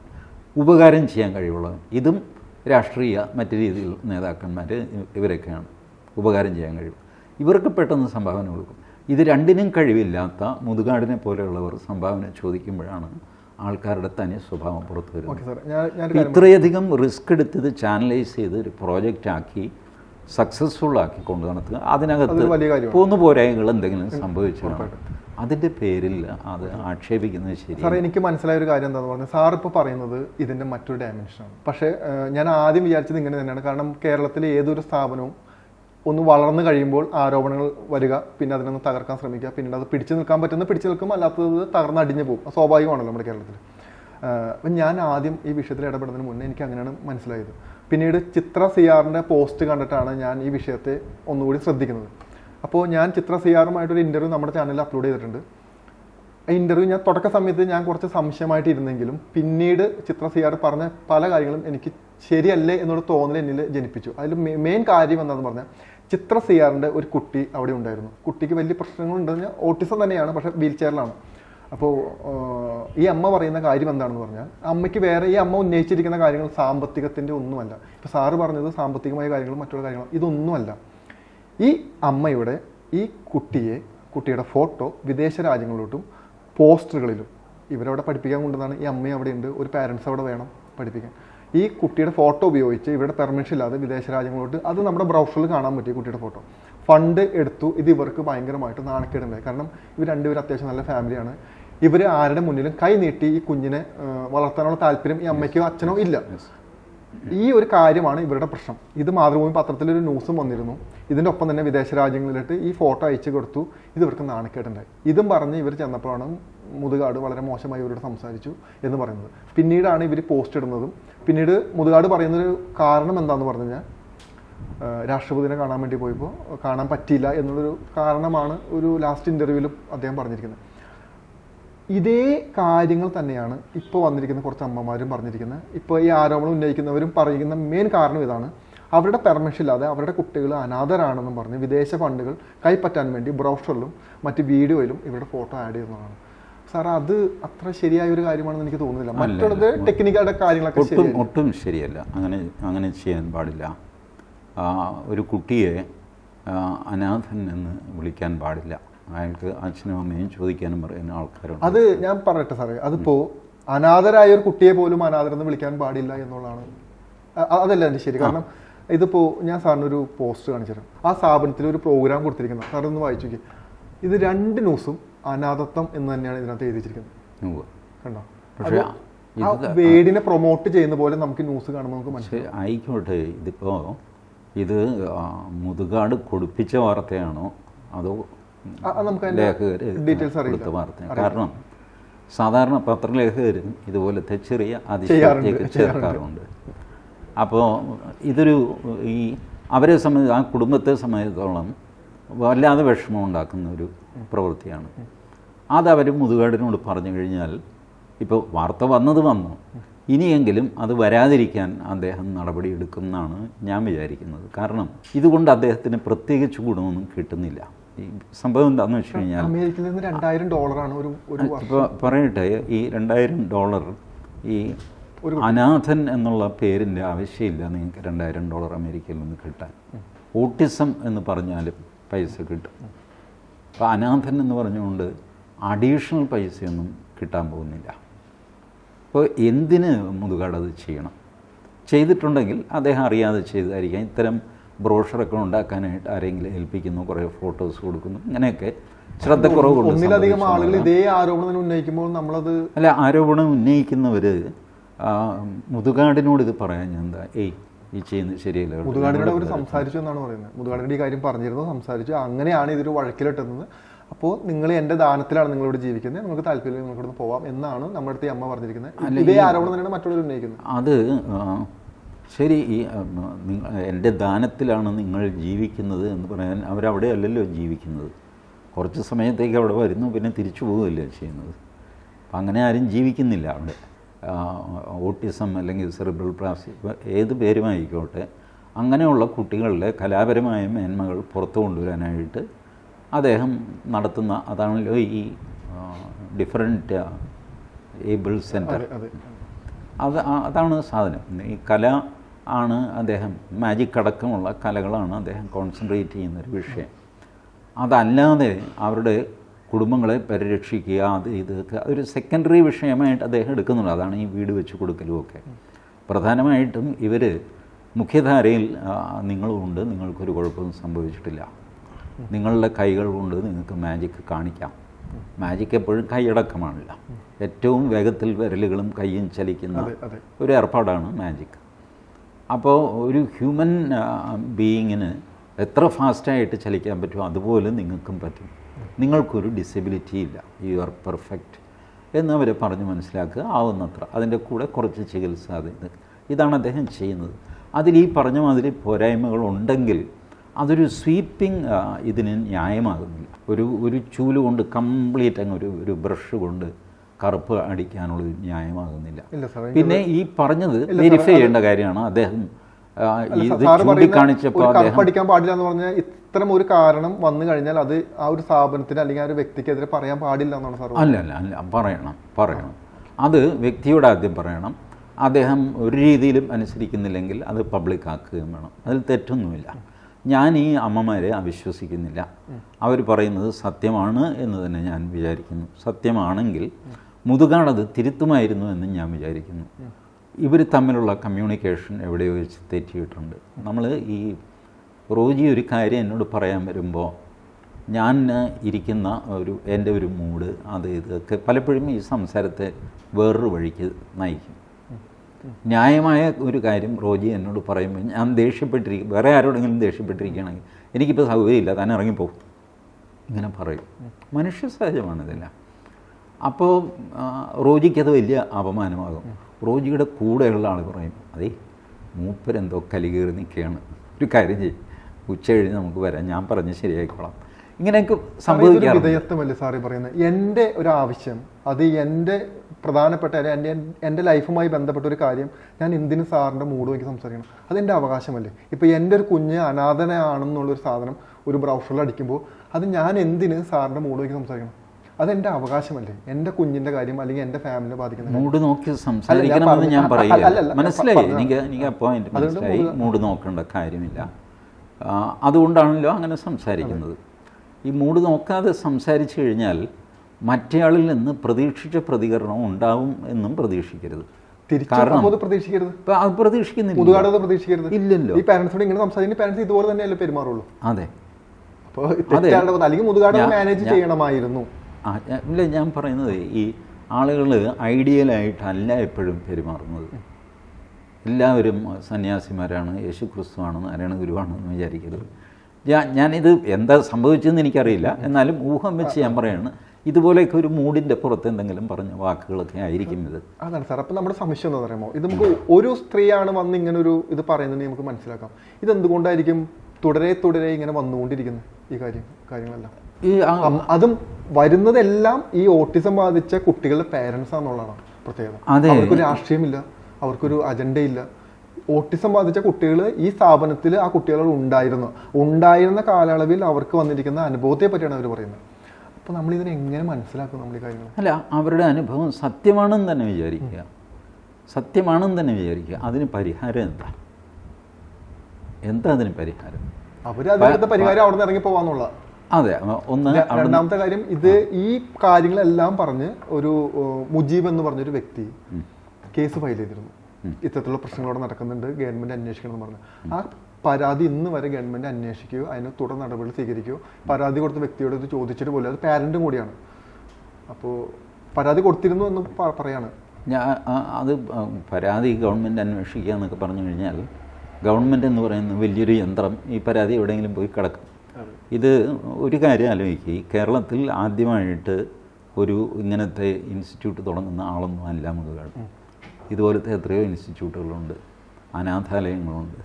ഉപകാരം ചെയ്യാൻ കഴിവുള്ളത് ഇതും രാഷ്ട്രീയ മറ്റു രീതിയിൽ നേതാക്കന്മാർ ഇവരൊക്കെയാണ്. ഉപകാരം ചെയ്യാൻ കഴിയും ഇവർക്ക് പെട്ടെന്ന് സംഭാവന കൊടുക്കും. ഇത് രണ്ടിനും കഴിവില്ലാത്ത മുതുകാടിനെ പോലെയുള്ളവർ സംഭാവന ചോദിക്കുമ്പോഴാണ് ആൾക്കാരുടെ തനി സ്വഭാവം പുറത്തു വരും ഓക്കെ സാർ ഞാൻ ഞാൻ അപ്പോൾ ഇത്രയധികം റിസ്ക് എടുത്തത് ചാനലൈസ് ചെയ്ത് ഒരു പ്രോജക്റ്റ് ആക്കി സക്സസ്ഫുൾ ആക്കി കൊണ്ടു നടത്തുക. അതിനകത്ത് അതൊരു വലിയ പോന്നു പോരായ്മകൾ എന്തെങ്കിലും സംഭവിച്ചാണ് അതിന്റെ പേരിൽ അത് ആക്ഷേപിക്കുന്നത് ശരി സാറേ എനിക്ക് മനസ്സിലായ ഒരു കാര്യം എന്താണെന്ന് പറഞ്ഞാൽ സാർ ഇപ്പോൾ പറയുന്നത് ഇതിന്റെ മറ്റൊരു ഡയമെൻഷനാണ് പക്ഷേ ഞാൻ ആദ്യം വിചാരിച്ചത് ഇങ്ങനെ തന്നെയാണ്. കാരണം കേരളത്തിലെ ഏതൊരു സ്ഥാപനവും ഒന്ന് വളർന്നു കഴിയുമ്പോൾ ആരോപണങ്ങൾ വരിക പിന്നെ അതിനൊന്ന് തകർക്കാൻ ശ്രമിക്കുക പിന്നീട് അത് പിടിച്ചു നിൽക്കാൻ പറ്റുന്ന പിടിച്ചു നിൽക്കും അല്ലാത്തത് തകർന്നടിഞ്ഞു പോകും. സ്വാഭാവികമാണല്ലോ നമ്മുടെ കേരളത്തിൽ അപ്പം ഞാൻ ആദ്യം ഈ വിഷയത്തിൽ ഇടപെടുന്നതിന് മുന്നേ എനിക്ക് അങ്ങനെയാണ് മനസ്സിലായത്. പിന്നീട് ചിത്ര സിയാറിന്റെ പോസ്റ്റ് കണ്ടിട്ടാണ് ഞാൻ ഈ വിഷയത്തെ ഒന്നുകൂടി ശ്രദ്ധിക്കുന്നത്. അപ്പോൾ ഞാൻ ചിത്ര സിയാറുമായിട്ടൊരു ഇന്റർവ്യൂ നമ്മുടെ ചാനലിൽ അപ്ലോഡ് ചെയ്തിട്ടുണ്ട്. ആ ഇന്റർവ്യൂ ഞാൻ തുടക്ക സമയത്ത് ഞാൻ കുറച്ച് സംശയമായിട്ട് ഇരുന്നെങ്കിലും പിന്നീട് ചിത്ര സിയാർ പറഞ്ഞ പല കാര്യങ്ങളും എനിക്ക് ശരിയല്ലേ എന്നൊരു തോന്നൽ എന്നിൽ ജനിപ്പിച്ചു. അതിൽ മെയിൻ കാര്യം എന്താണെന്ന് പറഞ്ഞാൽ ചിത്ര സിയാറിന്റെ ഒരു കുട്ടി അവിടെ ഉണ്ടായിരുന്നു. കുട്ടിക്ക് വലിയ പ്രശ്നങ്ങളുണ്ടെന്ന് ഓട്ടിസം തന്നെയാണ് പക്ഷേ വീൽ ചെയറിലാണ് അപ്പോൾ ഈ അമ്മ പറയുന്ന കാര്യം എന്താണെന്ന് പറഞ്ഞാൽ അമ്മയ്ക്ക് വേറെ ഈ അമ്മ ഉന്നയിച്ചിരിക്കുന്ന കാര്യങ്ങൾ സാമ്പത്തികത്തിന്റെ ഒന്നുമല്ല. ഇപ്പോൾ സാറ് പറഞ്ഞത് സാമ്പത്തികമായ കാര്യങ്ങളും മറ്റുള്ള കാര്യങ്ങളും ഇതൊന്നുമല്ല. ഈ അമ്മയുടെ ഈ കുട്ടിയെ കുട്ടിയുടെ ഫോട്ടോ വിദേശ രാജ്യങ്ങളിലോട്ടും പോസ്റ്ററുകളിലും ഇവരവിടെ പഠിപ്പിക്കാൻ കൊണ്ടുവന്നാണ് ഈ അമ്മയും അവിടെ ഉണ്ട് ഒരു പാരൻസ് അവിടെ വേണം പഠിപ്പിക്കാൻ. ഈ കുട്ടിയുടെ ഫോട്ടോ ഉപയോഗിച്ച് ഇവരുടെ പെർമിഷൻ ഇല്ലാതെ വിദേശ രാജ്യങ്ങളോട്ട് അത് നമ്മുടെ ബ്രൗസറിൽ കാണാൻ പറ്റി കുട്ടിയുടെ ഫോട്ടോ. ഫണ്ട് എടുത്തു ഇത് ഇവർക്ക് ഭയങ്കരമായിട്ട് നാണക്കേടുണ്ടായി. കാരണം ഇവർ രണ്ടുപേരും അത്യാവശ്യം നല്ല ഫാമിലിയാണ് ഇവർ ആരുടെ മുന്നിലും കൈ നീട്ടി ഈ കുഞ്ഞിനെ വളർത്താനുള്ള താല്പര്യം ഈ അമ്മയ്ക്കോ അച്ഛനോ ഇല്ല. ഈ ഒരു കാര്യമാണ് ഇവരുടെ പ്രശ്നം. ഇത് മാതൃഭൂമി പത്രത്തിലൊരു ന്യൂസും വന്നിരുന്നു. ഇതിന്റെ ഒപ്പം തന്നെ വിദേശ രാജ്യങ്ങളിലിട്ട് ഈ ഫോട്ടോ അയച്ചു കൊടുത്തു. ഇത് ഇവർക്ക് നാണക്കേടുണ്ടായി. ഇതും പറഞ്ഞ് ഇവർ ചെന്നപ്പോഴാണ് മുതുകാട് വളരെ മോശമായി ഇവരോട് സംസാരിച്ചു എന്ന് പറയുന്നത്. പിന്നീടാണ് ഇവർ പോസ്റ്റ് ഇടുന്നതും. പിന്നീട് മുതുകാട് പറയുന്നൊരു കാരണം എന്താണെന്ന് പറഞ്ഞു കഴിഞ്ഞാൽ രാഷ്ട്രപതിനെ കാണാൻ വേണ്ടി പോയപ്പോൾ കാണാൻ പറ്റിയില്ല എന്നുള്ളൊരു കാരണമാണ് ഒരു ലാസ്റ്റ് ഇന്റർവ്യൂവിൽ അദ്ദേഹം പറഞ്ഞിരിക്കുന്നത്. ഇതേ കാര്യങ്ങൾ തന്നെയാണ് ഇപ്പോൾ വന്നിരിക്കുന്ന കുറച്ച് അമ്മമാരും പറഞ്ഞിരിക്കുന്നത്. ഇപ്പോൾ ഈ ആരോപണം ഉന്നയിക്കുന്നവരും പറയുന്ന മെയിൻ കാരണം ഇതാണ്. അവരുടെ പെർമിഷൻ ഇല്ലാതെ അവരുടെ കുട്ടികൾ അനാഥരാണെന്നും പറഞ്ഞ് വിദേശ ഫണ്ടുകൾ കൈപ്പറ്റാൻ വേണ്ടി ബ്രൗഷറിലും മറ്റ് വീഡിയോയിലും ഇവരുടെ ഫോട്ടോ ആഡ് ചെയ്യുന്നതാണ്. സാർ അത് അത്ര ശരിയായ ഒരു കാര്യമാണെന്ന് എനിക്ക് തോന്നുന്നില്ല. മറ്റുള്ളത് ടെക്നിക്കയുടെ കാര്യങ്ങളൊക്കെ ഒട്ടും ഒട്ടും ശരിയല്ല. അങ്ങനെ അങ്ങനെ ചെയ്യാൻ പാടില്ല. ഒരു കുട്ടിയെ അനാഥൻ എന്ന് വിളിക്കാൻ പാടില്ല. അയാൾക്ക് അച്ഛനും അമ്മയും ചോദിക്കാനും പറയുന്ന ആൾക്കാരുണ്ട്. അത് ഞാൻ പറയട്ടെ സാറേ. അതിപ്പോ അനാഥരായ ഒരു കുട്ടിയെ പോലും അനാഥരെന്ന് വിളിക്കാൻ പാടില്ല എന്നുള്ളതാണ്. അതല്ല എന്റെ ശരി. കാരണം ഇതിപ്പോ ഞാൻ സാറിനൊരു ഒരു പോസ്റ്റ് കാണിച്ചു തരാം ആ സ്ഥാപനത്തിൽ ഒരു പ്രോഗ്രാം കൊടുത്തിരിക്കുന്നത് സാറൊന്ന് വായിച്ചു ഇത് രണ്ട് ന്യൂസും അനാഥത്വം എന്ന് തന്നെയാണ് ഇതിനകത്ത് ഉവ്വ്. കണ്ടോ? പക്ഷേ വേടിനെ പ്രൊമോട്ട് ചെയ്യുന്ന പോലെ നമുക്ക് ന്യൂസ് കാണുമ്പോൾ നമുക്ക് മനസ്സിലായി ആയിക്കോട്ടെ ഇതിപ്പോൾ ഇത് മുതുകാട് കൊടുപ്പിച്ച വാർത്തയാണോ? അതോ ലേഖകർ. കൊടുത്ത വാർത്ത? കാരണം സാധാരണ പത്രലേഖകരും ഇതുപോലത്തെ ചെറിയ അതിശയത്തേക്ക് ചേർക്കാറുണ്ട്. അപ്പോൾ ഇതൊരു ഈ അവരെ സംബന്ധിച്ച് ആ കുടുംബത്തെ സംബന്ധിച്ചിടത്തോളം വല്ലാതെ വിഷമം ഉണ്ടാക്കുന്ന ഒരു പ്രവൃത്തിയാണ്. അത് അവർ മുതുകാടിനോട് പറഞ്ഞു കഴിഞ്ഞാൽ ഇപ്പോൾ വാർത്ത വന്നത് വന്നു. ഇനിയെങ്കിലും അത് വരാതിരിക്കാൻ അദ്ദേഹം നടപടിയെടുക്കുമെന്നാണ് ഞാൻ വിചാരിക്കുന്നത്. കാരണം ഇതുകൊണ്ട് അദ്ദേഹത്തിന് പ്രത്യേകിച്ച് ഗുണമൊന്നും കിട്ടുന്നില്ല. ഈ സംഭവം എന്താണെന്ന് വെച്ച് കഴിഞ്ഞാൽ അമേരിക്കയിൽ നിന്ന് രണ്ടായിരം ഡോളറാണ് ഒരു ഇപ്പോൾ പറയട്ടെ ഈ രണ്ടായിരം ഡോളർ ഈ അനാഥൻ എന്നുള്ള പേരിന്റെ ആവശ്യമില്ല നിങ്ങൾക്ക് രണ്ടായിരം ഡോളർ അമേരിക്കയിൽ നിന്ന് കിട്ടാൻ. ഓട്ടിസം എന്ന് പറഞ്ഞാലും പൈസ കിട്ടും. അപ്പോൾ അനാഥൻ എന്ന് പറഞ്ഞുകൊണ്ട് അഡീഷണൽ പൈസയൊന്നും കിട്ടാൻ പോകുന്നില്ല. അപ്പോൾ എന്തിന് മുതുകാട് അത് ചെയ്യണം? ചെയ്തിട്ടുണ്ടെങ്കിൽ അദ്ദേഹം അറിയാതെ ചെയ്തായിരിക്കാം. ഇത്തരം ബ്രോഷറൊക്കെ ഉണ്ടാക്കാനായിട്ട് ആരെങ്കിലും ഏൽപ്പിക്കുന്നു കുറേ ഫോട്ടോസ് കൊടുക്കുന്നു ഇങ്ങനെയൊക്കെ ശ്രദ്ധക്കുറവ് കൊണ്ട് ഒന്നിലധികം ആളുകൾ ഇതേ ആരോപണം ഉന്നയിക്കുമ്പോൾ നമ്മളത് അല്ല ആരോപണം ഉന്നയിക്കുന്നവർ മുതുകാടിനോട് ഇത് പറയാൻ ഞാൻ എന്താ ഏയ് ഈ ചെയ്യുന്നത് ശരിയല്ല. മുതുകാടിനോട് അവർ സംസാരിച്ചു എന്നാണ് പറയുന്നത്. മുതുകാടിനോട് ഈ കാര്യം പറഞ്ഞിരുന്നു സംസാരിച്ചു. അങ്ങനെയാണ് ഇതൊരു വഴക്കിലിട്ടുന്നത്. അപ്പോൾ നിങ്ങൾ എന്റെ ദാനത്തിലാണ് നിങ്ങളോട് ജീവിക്കുന്നത്. നിങ്ങൾക്ക് താല്പര്യം നിങ്ങൾക്ക് ഇവിടുന്ന് പോവാം എന്നാണ് നമ്മുടെ അടുത്ത് അമ്മ പറഞ്ഞിരിക്കുന്നത്. ഇതേ ആരോപണം തന്നെയാണ് മറ്റുള്ളവർ ഉന്നയിക്കുന്നത്. അത് ശരി ഈ നിങ്ങൾ എന്റെ ദാനത്തിലാണ് നിങ്ങൾ ജീവിക്കുന്നത് എന്ന് പറയാൻ അവരവിടെ അല്ലല്ലോ ജീവിക്കുന്നത്. കുറച്ച് സമയത്തേക്ക് അവിടെ വരുന്നു പിന്നെ തിരിച്ചു പോവുകയല്ലേ ചെയ്യുന്നത്. അപ്പം അങ്ങനെ ആരും ജീവിക്കുന്നില്ല അവിടെ. ഓട്ടിസം അല്ലെങ്കിൽ സെറിബ്രൽ പ്ലാസി ഏത് പേരുമായിക്കോട്ടെ അങ്ങനെയുള്ള കുട്ടികളുടെ കലാപരമായ മേന്മകൾ പുറത്തു കൊണ്ടുവരാനായിട്ട് അദ്ദേഹം നടത്തുന്ന അതാണല്ലോ ഈ ഡിഫറെന്റ് ഏബിൾ സെന്റർ അതെ അതെ. അത് അതാണ് സാധനം. ഈ കല ആണ് അദ്ദേഹം മാജിക് അടക്കമുള്ള കലകളാണ് അദ്ദേഹം കോൺസെൻട്രേറ്റ് ചെയ്യുന്നൊരു വിഷയം. അതല്ലാതെ അവരുടെ കുടുംബങ്ങളെ പരിരക്ഷിക്കുക അത് ഇതൊക്കെ അതൊരു സെക്കൻഡറി വിഷയമായിട്ട് അദ്ദേഹം എടുക്കുന്നുണ്ട്. അതാണ് ഈ വീട് വെച്ച് കൊടുക്കലും ഒക്കെ പ്രധാനമായിട്ടും ഇവർ മുഖ്യധാരയിൽ നിങ്ങളുമുണ്ട് നിങ്ങൾക്കൊരു കുഴപ്പവും സംഭവിച്ചിട്ടില്ല. നിങ്ങളുടെ കൈകൾ കൊണ്ട് നിങ്ങൾക്ക് മാജിക് കാണിക്കാം. മാജിക് എപ്പോഴും കൈയടക്കമാണല്ലോ. ഏറ്റവും വേഗത്തിൽ വിരലുകളും കൈയും ചലിക്കുന്ന ഒരു ഏർപ്പാടാണ് മാജിക് അപ്പോൾ ഒരു ഹ്യൂമൻ ബീയിങ്ങിന് എത്ര ഫാസ്റ്റായിട്ട് ചലിക്കാൻ പറ്റുമോ അതുപോലെ നിങ്ങൾക്കും പറ്റും. നിങ്ങൾക്കൊരു ഡിസബിലിറ്റി ഇല്ല. യു ആർ പെർഫെക്റ്റ് എന്നവരെ പറഞ്ഞ് മനസ്സിലാക്കുക ആവുന്നത്ര. അതിന്റെ കൂടെ കുറച്ച് ചികിത്സ അത് ഇതാണ് അദ്ദേഹം ചെയ്യുന്നത്. അതിൽ ഈ പറഞ്ഞ മാതിരി പോരായ്മകൾ ഉണ്ടെങ്കിൽ അതൊരു സ്വീപ്പിംഗ് ഇതിന് ന്യായമാകുന്നില്ല. ഒരു ഒരു ചൂൽ കൊണ്ട് കംപ്ലീറ്റ് അങ്ങ് ഒരു ഒരു ബ്രഷ് കൊണ്ട് കറുപ്പ് അടിക്കാനുള്ളത് ന്യായമാകുന്നില്ല. പിന്നെ ഈ പറഞ്ഞത് വെരിഫൈ ചെയ്യേണ്ട കാര്യമാണ്. അദ്ദേഹം ഇത് ചൂണ്ടിക്കാണിച്ചപ്പോൾ അദ്ദേഹം കറുപ്പടിക്കാൻ പാടില്ല എന്ന് പറഞ്ഞാൽ ഇത്തരം ഒരു കാരണം വന്നു കഴിഞ്ഞാൽ അത് ആ ഒരു സ്ഥാപനത്തിന് അല്ലെങ്കിൽ ആ ഒരു വ്യക്തിക്കെതിരെ പറയാൻ പാടില്ല എന്നാണ് സാർ അല്ല അല്ല അല്ല പറയണം പറയണം. അത് വ്യക്തിയോട് ആദ്യം പറയണം. അദ്ദേഹം ഒരു രീതിയിലും അനുസരിക്കുന്നില്ലെങ്കിൽ അത് പബ്ലിക് ആക്കുകയും വേണം. അതിൽ തെറ്റൊന്നുമില്ല. ഞാൻ ഈ അമ്മമാരെ അവിശ്വസിക്കുന്നില്ല. അവർ പറയുന്നത് സത്യമാണ് എന്ന് തന്നെ ഞാൻ വിചാരിക്കുന്നു. സത്യമാണെങ്കിൽ മുതുകാണത് തിരുത്തുമായിരുന്നു എന്ന് ഞാൻ വിചാരിക്കുന്നു. ഇവർ തമ്മിലുള്ള കമ്മ്യൂണിക്കേഷൻ എവിടെയോ വെച്ച് തെറ്റിയിട്ടുണ്ട്. നമ്മൾ ഈ റോജി ഒരു കാര്യം എന്നോട് പറയാൻ വരുമ്പോൾ ഞാൻ ഇരിക്കുന്ന ഒരു എന്റെ ഒരു മൂഡ് അത് ഇതൊക്കെ പലപ്പോഴും ഈ സംസാരത്തെ വേറൊരു വഴിക്ക് നയിക്കും. ന്യായമായ ഒരു കാര്യം റോജി എന്നോട് പറയുമ്പോൾ ഞാൻ ദേഷ്യപ്പെട്ടിരിക്കും വേറെ ആരോടെങ്കിലും ദേഷ്യപ്പെട്ടിരിക്കുകയാണെങ്കിൽ എനിക്കിപ്പോൾ സൗകര്യമില്ല താൻ ഇറങ്ങിപ്പോകും. ഇങ്ങനെ പറയും. മനുഷ്യ സഹജമാണിതെല്ലാം അപ്പോൾ റോജിക്കത് വലിയ അപമാനമാകും. റോജിയുടെ കൂടെയുള്ള ആൾ പറയും അതേ മൂപ്പരെന്തോ കലികേറി നിൽക്കുകയാണ്. ഒരു കാര്യം ചെയ്യും. ഉച്ച കഴിഞ്ഞ് നമുക്ക് വരാം. ഞാൻ പറഞ്ഞ് ശരിയായിക്കോളാം. ഇങ്ങനെയൊക്കെ സംഭവിക്കാം വിധേയത്വമല്ലേ സാറി പറയുന്നത്? എന്റെ ഒരു ആവശ്യം അത് എന്റെ പ്രധാനപ്പെട്ട എന്റെ എന്റെ ലൈഫുമായി ബന്ധപ്പെട്ട ഒരു കാര്യം ഞാൻ എന്തിനു സാറിന്റെ മൂഡ് നോക്കി സംസാരിക്കണം. അതെന്റെ അവകാശമല്ലേ? ഇപ്പോൾ എന്റെ ഒരു കുഞ്ഞ് അനാഥനാണെന്നുള്ളൊരു സാധനം ഒരു ബ്രൗസറിൽ അടിക്കുമ്പോൾ അത് ഞാൻ എന്തിന് സാറിന്റെ മൂഡ് നോക്കി സംസാരിക്കണം? അതെന്റെ അവകാശമല്ലേ? എന്റെ കുഞ്ഞിന്റെ കാര്യം അല്ലെങ്കിൽ എന്റെ ഫാമിലിനെ ബാധിക്കുന്ന. മൂഡ് നോക്കി സംസാരിക്കണമെന്ന് ഞാൻ പറയില്ല. മനസ്സിലായി? എനിക്ക് എനിക്ക് പോയിന്റ് മനസ്സിലായി. മൂഡ് നോക്കേണ്ട കാര്യമില്ല. അതുകൊണ്ടാണല്ലോ അങ്ങനെ സംസാരിക്കുന്നത്. ഈ മൂഡ് നോക്കാതെ സംസാരിച്ചു കഴിഞ്ഞാൽ മറ്റേയാളിൽ നിന്ന് പ്രതീക്ഷിച്ച പ്രതികരണം ഉണ്ടാവും എന്നും പ്രതീക്ഷിക്കരുത്. തിരിച്ചു കാരണം- അപ്പോൾ അത് പ്രതീക്ഷിക്കരുത്? ഇപ്പം അത് പ്രതീക്ഷിക്കുന്നില്ല. മുതുകാടത് പ്രതീക്ഷിക്കരുത്. ഇല്ലല്ലോ. ഈ ഇങ്ങനെ സംസാരിക്കുന്ന പാരൻസ് ഇതുപോലെ തന്നെയല്ലേ പെരുമാറുള്ളൂ? അതെ. അപ്പോൾ അല്ലെങ്കിൽ മുതുകാട് മാനേജ് ചെയ്യണമായിരുന്നു. ഇല്ല ഞാൻ പറയുന്നത് ഈ ആളുകൾ ഐഡിയലായിട്ടല്ല എപ്പോഴും പെരുമാറുന്നത്. എല്ലാവരും സന്യാസിമാരാണ് യേശു ക്രിസ്തുവാണ് നാരായണ ഗുരുവാണെന്ന് വിചാരിക്കരുത്. ഞാൻ ഇത് എന്താ സംഭവിച്ചതെന്ന് എനിക്കറിയില്ല. എന്നാലും ഊഹം വെച്ച് ഞാൻ പറയാണ് ഇതുപോലെയൊക്കെ ഒരു മൂഡിന്റെ പുറത്ത് എന്തെങ്കിലും പറഞ്ഞ വാക്കുകളൊക്കെ ആയിരിക്കും ഇത് അതാണ് സാർ. അപ്പം നമ്മുടെ സംശയം എന്താ പറയുമ്പോൾ ഇത് നമുക്ക് ഒരു സ്ത്രീയാണ് വന്ന് ഇങ്ങനെ ഒരു ഇത് പറയുന്നത് നമുക്ക് മനസ്സിലാക്കാം. ഇത് എന്തുകൊണ്ടായിരിക്കും തുടരെ തുടരെ ഇങ്ങനെ വന്നുകൊണ്ടിരിക്കുന്നത് ഈ കാര്യം കാര്യങ്ങളെല്ലാം? ഈ അതും വരുന്നതെല്ലാം ഈ ഓട്ടിസം ബാധിച്ച കുട്ടികളുടെ പേരൻസ് ആണെന്നുള്ളതാണ് പ്രത്യേകത. അതെ. അവർക്കൊരു രാഷ്ട്രീയമില്ല അവർക്കൊരു അജണ്ടയില്ല. ഓട്ടിസം ബാധിച്ച കുട്ടികൾ ഈ സ്ഥാപനത്തിൽ ആ കുട്ടികളോട് ഉണ്ടായിരുന്നു. ഉണ്ടായിരുന്ന കാലയളവിൽ അവർക്ക് വന്നിരിക്കുന്ന അനുഭവത്തെ പറ്റിയാണ് അവർ പറയുന്നത്. അപ്പോൾ നമ്മൾ ഇതിനെ എങ്ങനെ മനസ്സിലാക്കും നമ്മൾ കാര്യങ്ങൾ അല്ല അവരുടെ അനുഭവം സത്യമാണെന്ന് തന്നെ വിചാരിക്കുക. സത്യമാണെന്ന് തന്നെ വിചാരിക്കുക. അതിന് പരിഹാരം എന്താ? എന്താ അതിന് പരിഹാരം? പരിഹാരം അവിടെ നിന്ന് ഇറങ്ങി പോവാന്നുള്ള. അതെ ഒന്ന് രണ്ടാമത്തെ കാര്യം ഇത് ഈ കാര്യങ്ങളെല്ലാം പറഞ്ഞ് ഒരു മുജീബ് എന്ന് പറഞ്ഞൊരു വ്യക്തി കേസ് ഫയൽ ചെയ്തിരുന്നു. ഇത്തരത്തിലുള്ള പ്രശ്നങ്ങളോടെ നടക്കുന്നുണ്ട് ഗവൺമെന്റ് അന്വേഷിക്കണം എന്ന് പറഞ്ഞു. ആ പരാതി ഇന്ന് വരെ ഗവൺമെന്റ് അന്വേഷിക്കുകയോ അതിന് തുടർ നടപടി സ്വീകരിക്കുകയോ പരാതി കൊടുത്ത വ്യക്തിയോട് ഇത് ചോദിച്ചിട്ട് പോലും അത് പാരന്റും കൂടിയാണ്. അപ്പോൾ പരാതി കൊടുത്തിരുന്നു എന്ന് പറയാണ്. ഞാൻ അത് പരാതി ഗവൺമെന്റ് അന്വേഷിക്കുക എന്നൊക്കെ പറഞ്ഞു കഴിഞ്ഞാൽ ഗവൺമെന്റ് എന്ന് പറയുന്ന വലിയൊരു യന്ത്രം ഈ പരാതി എവിടെയെങ്കിലും പോയി കിടക്കും. ഇത് ഒരു കാര്യം ആലോചിക്കുക ഈ കേരളത്തിൽ ആദ്യമായിട്ട് ഒരു ഇങ്ങനത്തെ ഇൻസ്റ്റിറ്റ്യൂട്ട് തുടങ്ങുന്ന ആളൊന്നും അല്ല മുതുകാട് ഇതുപോലത്തെ എത്രയോ ഇൻസ്റ്റിറ്റ്യൂട്ടുകളുണ്ട്. അനാഥാലയങ്ങളുണ്ട്.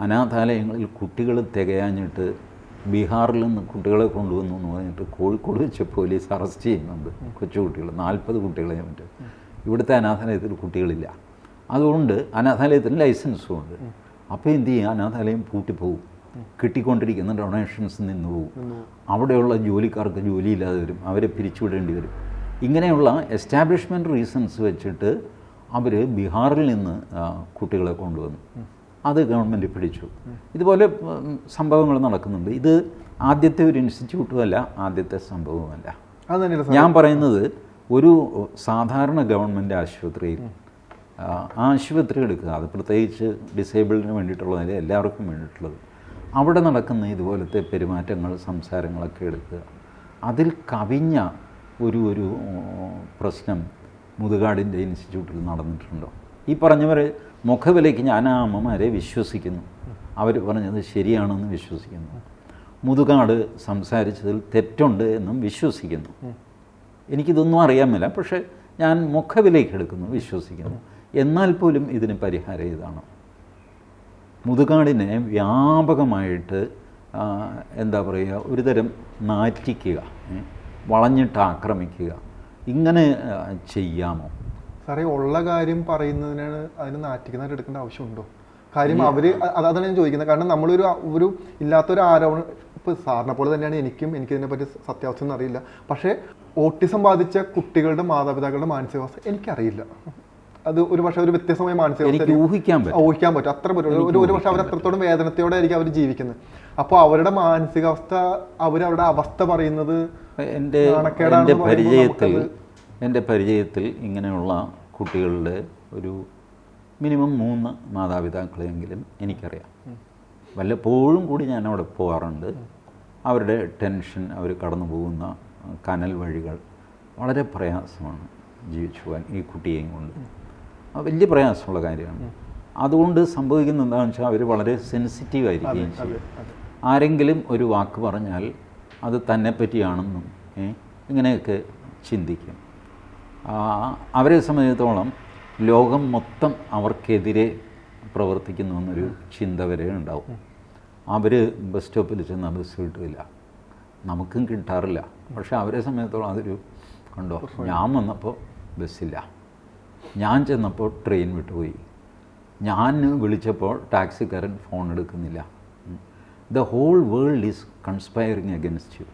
അനാഥാലയങ്ങളിൽ കുട്ടികൾ തികയാഞ്ഞിട്ട് ബീഹാറിൽ നിന്ന് കുട്ടികളെ കൊണ്ടുവന്നു എന്ന് പറഞ്ഞിട്ട് കോഴിക്കോട് വെച്ച് പോലീസ് അറസ്റ്റ് ചെയ്യുന്നുണ്ട് കൊച്ചുകുട്ടികൾ നാൽപ്പത് കുട്ടികളെ മറ്റ്. ഇവിടുത്തെ അനാഥാലയത്തിൽ കുട്ടികളില്ല. അതുകൊണ്ട് അനാഥാലയത്തിന് ലൈസൻസും ഉണ്ട്. അപ്പോൾ എന്ത് ചെയ്യും? അനാഥാലയം പൂട്ടിപ്പോവും. കിട്ടിക്കൊണ്ടിരിക്കുന്ന ഡൊണേഷൻസ് നിന്ന് പോകും അവിടെയുള്ള ജോലിക്കാർക്ക് ജോലിയില്ലാതെ വരും. അവരെ പിരിച്ചുവിടേണ്ടി വരും. ഇങ്ങനെയുള്ള എസ്റ്റാബ്ലിഷ്മെന്റ് റീസൺസ് വെച്ചിട്ട് അവർ ബീഹാറിൽ നിന്ന് കുട്ടികളെ കൊണ്ടുവന്നു. അത് ഗവൺമെന്റ് പിടിച്ചു. ഇതുപോലെ സംഭവങ്ങൾ നടക്കുന്നുണ്ട്. ഇത് ആദ്യത്തെ ഒരു ഇൻസ്റ്റിറ്റ്യൂട്ടും അല്ല ആദ്യത്തെ സംഭവവുമല്ല. ഞാൻ പറയുന്നത് ഒരു സാധാരണ ഗവൺമെന്റ് ആശുപത്രിയിൽ ആശുപത്രി എടുക്കുക അത് പ്രത്യേകിച്ച് ഡിസേബിളിന് വേണ്ടിയിട്ടുള്ളതല്ല എല്ലാവർക്കും വേണ്ടിയിട്ടുള്ളത്. അവിടെ നടക്കുന്ന ഇതുപോലത്തെ പെരുമാറ്റങ്ങൾ സംസാരങ്ങളൊക്കെ എടുക്കുക. അതിൽ കവിഞ്ഞ ഒരു ഒരു പ്രശ്നം മുതുകാടിന്റെ ഇൻസ്റ്റിറ്റ്യൂട്ടിൽ നടന്നിട്ടുണ്ടോ? ഈ പറഞ്ഞവരെ മുഖവിലയ്ക്ക് ഞാൻ ആ അമ്മമാരെ വിശ്വസിക്കുന്നു. അവർ പറഞ്ഞത് ശരിയാണെന്ന് വിശ്വസിക്കുന്നു. മുതുകാട് സംസാരിച്ചതിൽ തെറ്റുണ്ട് എന്നും വിശ്വസിക്കുന്നു. എനിക്കിതൊന്നും അറിയാമില്ല പക്ഷേ ഞാൻ മുഖവിലേക്ക് എടുക്കുന്നു വിശ്വസിക്കുന്നു. എന്നാൽ പോലും ഇതിന് പരിഹാരം ഇതാണ്. മുതുകാടിനെ വ്യാപകമായിട്ട് എന്താ പറയുക ഒരുതരം നാറ്റിക്കുക വളഞ്ഞിട്ട് ആക്രമിക്കുക. ഇങ്ങനെ ചെയ്യാമോ? സാറേ ഉള്ള കാര്യം പറയുന്നതിനാണ് അതിന് നാറ്റിക്കുന്നതായിട്ട് എടുക്കേണ്ട ആവശ്യമുണ്ടോ? കാര്യം അവർ അതാണ് ഞാൻ ചോദിക്കുന്നത്. കാരണം നമ്മളൊരു ഒരു ഇല്ലാത്തൊരു ആരോപണം ഇപ്പൊ സാറിനെ പോലെ തന്നെയാണ് എനിക്കും എനിക്കിതിനെ പറ്റി സത്യാവസ്ഥ അറിയില്ല. പക്ഷേ ഓട്ടിസം ബാധിച്ച കുട്ടികളുടെ മാതാപിതാക്കളുടെ മാനസികാവസ്ഥ എനിക്കറിയില്ല. അത് ഒരു പക്ഷേ ഒരു വ്യത്യസ്തമായ മാനസികാവസ്ഥ ഊഹിക്കാൻ ഊഹിക്കാൻ പറ്റും. അത്ര പറ്റും ഒരു പക്ഷെ അവർ അത്രത്തോളം വേദനത്തോടെ ആയിരിക്കും അവർ ജീവിക്കുന്നത്. അപ്പോൾ അവരുടെ മാനസികാവസ്ഥ അവരവരുടെ അവസ്ഥ പറയുന്നത് എന്റെ പരിചയത്തിൽ എന്റെ പരിചയത്തിൽ ഇങ്ങനെയുള്ള കുട്ടികളുടെ ഒരു മിനിമം മൂന്ന് മാതാപിതാക്കളെങ്കിലും എനിക്കറിയാം. വല്ലപ്പോഴും കൂടി ഞാൻ അവിടെ പോകാറുണ്ട്. അവരുടെ ടെൻഷൻ അവർ കടന്നു പോകുന്ന കനൽ വഴികൾ വളരെ പ്രയാസമാണ് ജീവിച്ചു പോകാൻ ഈ കുട്ടിയെയും കൊണ്ട്. വലിയ പ്രയാസമുള്ള കാര്യമാണ്. അതുകൊണ്ട് സംഭവിക്കുന്ന എന്താണെന്ന് വെച്ചാൽ അവർ വളരെ സെൻസിറ്റീവ് ആയിരിക്കുകയും ചെയ്യും. ആരെങ്കിലും ഒരു വാക്ക് പറഞ്ഞാൽ അത് തന്നെ പറ്റിയാണെന്നും ഇങ്ങനെയൊക്കെ ചിന്തിക്കും. അവരെ സംബന്ധിച്ചിടത്തോളം ലോകം മൊത്തം അവർക്കെതിരെ പ്രവർത്തിക്കുന്നു എന്നൊരു ചിന്ത വരെ ഉണ്ടാവും. അവർ ബസ് സ്റ്റോപ്പിൽ ചെന്നാൽ ബസ് കിട്ടില്ല നമുക്കും കിട്ടാറില്ല. പക്ഷെ അവരെ സംബന്ധിച്ചിടത്തോളം അതൊരു കണ്ടോ ഞാൻ വന്നപ്പോൾ ബസ്സില്ല. ഞാൻ ചെന്നപ്പോൾ ട്രെയിൻ വിട്ടുപോയി. ഞാൻ വിളിച്ചപ്പോൾ ടാക്സിക്കാരൻ ഫോൺ എടുക്കുന്നില്ല. The whole world is conspiring against you